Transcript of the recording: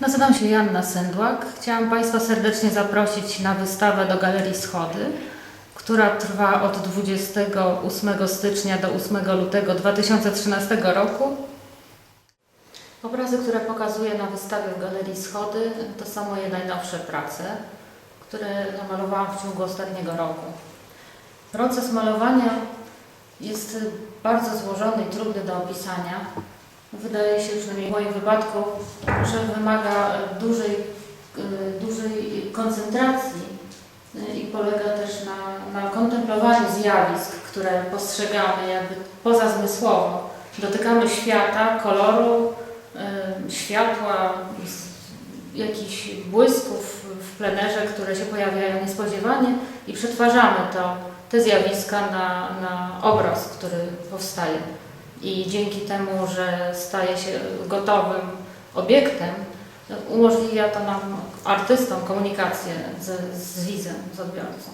Nazywam się Janna Sendłak. Chciałam Państwa serdecznie zaprosić na wystawę do Galerii Schody, która trwa od 28 stycznia do 8 lutego 2013 roku. Obrazy, które pokazuję na wystawie w Galerii Schody, to są moje najnowsze prace, które namalowałam w ciągu ostatniego roku. Proces malowania jest bardzo złożony i trudny do opisania. Wydaje się, przynajmniej w moim wypadku, że wymaga dużej, y, dużej koncentracji y, i polega też na, na kontemplowaniu zjawisk, które postrzegamy jakby pozazmysłowo. Dotykamy świata, koloru, y, światła, jakichś błysków w plenerze, które się pojawiają niespodziewanie i przetwarzamy to, te zjawiska na, na obraz, który powstaje. I dzięki temu, że staje się gotowym obiektem, umożliwia to nam, artystom, komunikację z, z widzem, z odbiorcą.